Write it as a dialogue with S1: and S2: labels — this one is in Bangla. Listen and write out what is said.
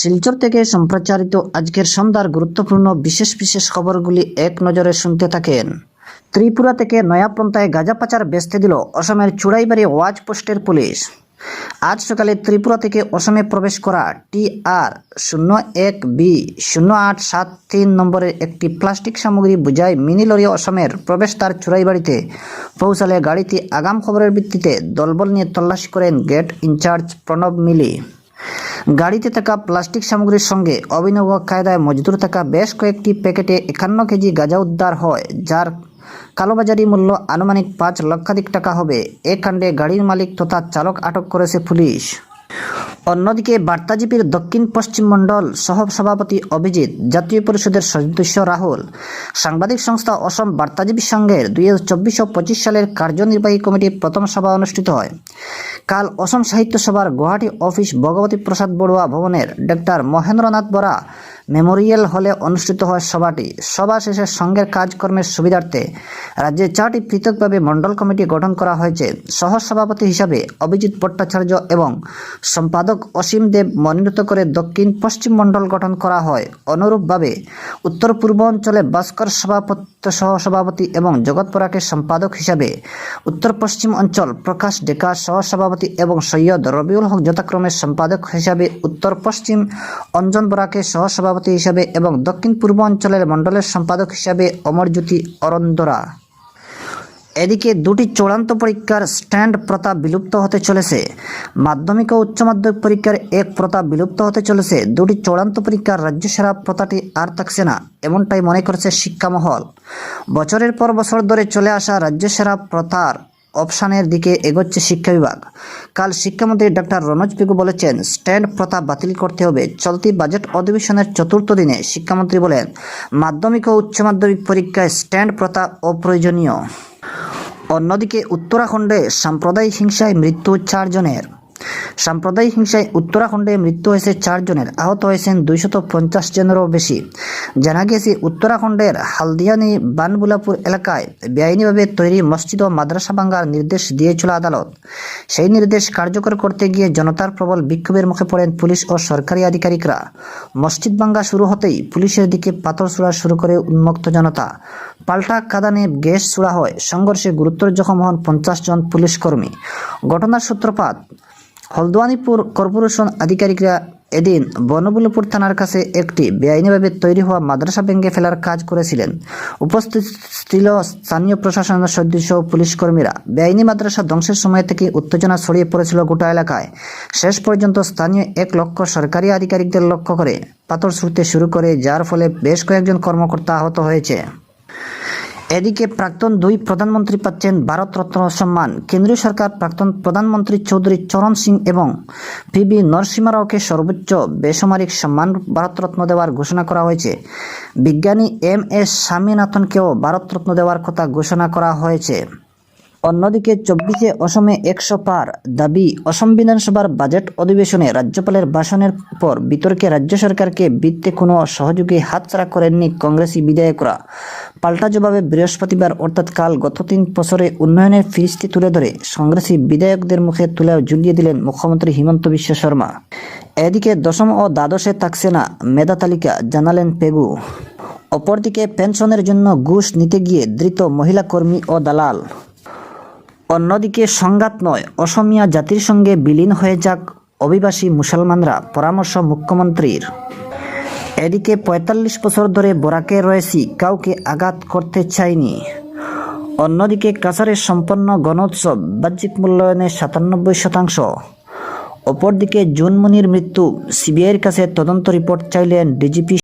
S1: শিলচর থেকে সম্প্রচারিত আজকের সন্ধ্যার গুরুত্বপূর্ণ বিশেষ বিশেষ খবরগুলি এক নজরে শুনতে থাকেন। ত্রিপুরা থেকে নয়াপন্থায় গাঁজা পাচার বেচতে দিল অসমের চুড়াইবাড়ি ওয়াচ পোস্টের পুলিশ। আজ সকালে ত্রিপুরা থেকে অসমে প্রবেশ করা টি আর শূন্য এক বি শূন্য আট সাত তিন নম্বরের একটি প্লাস্টিক সামগ্রী বোঝাই মিনি লরি অসমের প্রবেশ প্রবেশদ্বার চুরাইবাড়িতে পৌঁছালে গাড়িটি আগাম খবরের ভিত্তিতে দলবল নিয়ে তল্লাশি করেন গেট ইনচার্জ প্রণব মিলি। গাড়িতে থাকা প্লাস্টিক সামগ্রীর সঙ্গে অভিনব কায়দায় মজদুর থাকা বেশ কয়েকটি প্যাকেটে একান্ন কেজি গাঁজা উদ্ধার হয়, যার কালোবাজারি মূল্য আনুমানিক পাঁচ লক্ষাধিক টাকা হবে। এ কাণ্ডে গাড়ির মালিক তথা চালক আটক করেছে পুলিশ। অন্যদিকে বার্তাজীবীর দক্ষিণ পশ্চিম মণ্ডল সহ সভাপতি অভিজিৎ, জাতীয় পরিষদের সদস্য রাহুল, সাংবাদিক সংস্থা অসম বার্তাজীবী সংঘের দুই হাজার চব্বিশ ও পঁচিশ সালের কার্যনির্বাহী কমিটির প্রথম সভা অনুষ্ঠিত হয়। কাল অসম সাহিত্য সভার গুয়াহাটি অফিস ভগবতী প্রসাদ বড়ুয়া ভবনের ডাক্তার মহেন্দ্রনাথ বরা মেমোরিয়াল হলে অনুষ্ঠিত হয় সভাটি। সভা শেষে সংঘের কাজকর্মের সুবিধার্থে রাজ্যে চারটি পৃথকভাবে মণ্ডল কমিটি গঠন করা হয়েছে। সহ সভাপতি হিসাবে অভিজিৎ ভট্টাচার্য এবং সম্পাদক অসীম দেব মনোনীত করে দক্ষিণ পশ্চিম মণ্ডল গঠন করা হয়। অনুরূপভাবে উত্তর পূর্ব অঞ্চলে ভাস্কর সভাপত্য সহ সভাপতি এবং জগৎপরাকে সম্পাদক হিসাবে উত্তর পশ্চিম অঞ্চল প্রকাশ ডেকা সহ সভাপতি এবং সৈয়দ রবিউল হক যথাক্রমে সম্পাদক হিসাবে উত্তর পশ্চিম অঞ্জন বরাকে সহ সভাপতি হিসাবে এবং দক্ষিণ পূর্ব অঞ্চলের মণ্ডলের সম্পাদক হিসাবে অমরজ্যোতি অরন্দরা। এদিকে দুটি চূড়ান্ত পরীক্ষার স্ট্যান্ড প্রথা বিলুপ্ত হতে চলেছে। মাধ্যমিক ও উচ্চ মাধ্যমিক পরীক্ষার এক প্রথা বিলুপ্ত হতে চলেছে। দুটি চূড়ান্ত পরীক্ষার রাজ্য সেরা প্রথাটি আর থাকছে না, এমনটাই মনে করছে শিক্ষামহল। বছরের পর বছর ধরে চলে আসা রাজ্য সেরা প্রথার অপশানের দিকে এগোচ্ছে শিক্ষা বিভাগ। কাল শিক্ষামন্ত্রী ডক্টর রনোজ পিকু বলেছেন, স্ট্যান্ড প্রথা বাতিল করতে হবে। চলতি বাজেট অধিবেশনের চতুর্থ দিনে শিক্ষামন্ত্রী বলেন, মাধ্যমিক ও উচ্চ মাধ্যমিক পরীক্ষায় স্ট্যান্ড প্রথা অপ্রয়োজনীয়। অন্যদিকে উত্তরাখণ্ডে সাম্প্রদায়িক হিংসায় মৃত্যু চারজনের। সাম্প্রদায়িক হিংসায় উত্তরাখণ্ডে মৃত্যু হয়েছে চারজনের। আহত হয়েছেন দুইশত পঞ্চাশ জনেরও বেশি। জানা গিয়েছে, উত্তরাখণ্ডের হালদিয়ানি বানবুলাপুর এলাকায় বেআইনিভাবে তৈরি মসজিদ ও মাদ্রাসা ভাঙ্গার নির্দেশ দিয়েছিল আদালত। সেই নির্দেশ কার্যকর করতে গিয়ে জনতার প্রবল বিক্ষোভের মুখে পড়েন পুলিশ ও সরকারি আধিকারিকরা। মসজিদ ভাঙ্গা শুরু হতেই পুলিশের দিকে পাথর ছোড়া শুরু করে উন্মুক্ত জনতা। পাল্টা কাদানে গ্যাস ছোড়া হয়। সংঘর্ষে গুরুতর জখম হন পঞ্চাশ জন পুলিশ কর্মী। ঘটনার সূত্রপাত হলদোয়ানিপুর কর্পোরেশন আধিকারিকরা এদিন বনবুলপুর থানার কাছে একটি বেআইনিভাবে তৈরি হওয়া মাদ্রাসা ভেঙে ফেলার কাজ করেছিলেন। উপস্থিত ছিল স্থানীয় প্রশাসনের সদস্য পুলিশ কর্মীরা। বেআইনি মাদ্রাসা ধ্বংসের সময় থেকে উত্তেজনা ছড়িয়ে পড়েছিল গোটা এলাকায়। শেষ পর্যন্ত স্থানীয় এক লক্ষ সরকারি আধিকারিকদের লক্ষ্য করে পাথর ছুটতে শুরু করে, যার ফলে বেশ কয়েকজন কর্মকর্তা আহত হয়েছে। এদিকে প্রাক্তন দুই প্রধানমন্ত্রী পাচ্ছেন ভারত রত্ন সম্মান। কেন্দ্রীয় সরকার প্রাক্তন প্রধানমন্ত্রী চৌধুরী চরণ সিং এবং পিবি নরসিমা রাওকে সর্বোচ্চ বেসামরিক সম্মান ভারতরত্ন দেওয়ার ঘোষণা করা হয়েছে। বিজ্ঞানী এম এস স্বামীনাথনকেও ভারতরত্ন দেওয়ার কথা ঘোষণা করা হয়েছে। অন্যদিকে চব্বিশে অসমে একশো পার দাবি, অসম বিধানসভার বাজেট অধিবেশনে রাজ্যপালের ভাষণের পর বিতর্কে রাজ্য সরকারকে বিত্তে কোনো সহযোগী হাতছাড়া করেননি কংগ্রেসি বিধায়করা। পাল্টা জবাবে বৃহস্পতিবার অর্থাৎ কাল গত তিন বছরে উন্নয়নের ফিরিস্তি তুলে ধরে কংগ্রেসি বিধায়কদের মুখে তুলে ঝুলিয়ে দিলেন মুখ্যমন্ত্রী হিমন্ত বিশ্ব শর্মা। এদিকে দশম ও দ্বাদশে থাকছে না মেধা তালিকা, জানালেন পেগু। অপরদিকে পেনশনের জন্য ঘুষ নিতে গিয়ে ধৃত মহিলা কর্মী ও দালাল। অন্যদিকে সংঘাত নয়, অসমিয়া জাতির সঙ্গে বিলীন হয়ে যাক অভিবাসী মুসলমানরা, পরামর্শ মুখ্যমন্ত্রীর। এদিকে পঁয়তাল্লিশ বছর ধরে বরাকে রয়েছি, কাউকে আঘাত করতে চাইনি। অন্যদিকে কাছারে সম্পন্ন গণোৎসব বাহ্যিক মূল্যায়নে সাতানব্বই শতাংশ। অপরদিকে জুনমনির মৃত্যু, সিবিআইয়ের কাছে তদন্ত রিপোর্ট চাইলেন ডিজিপি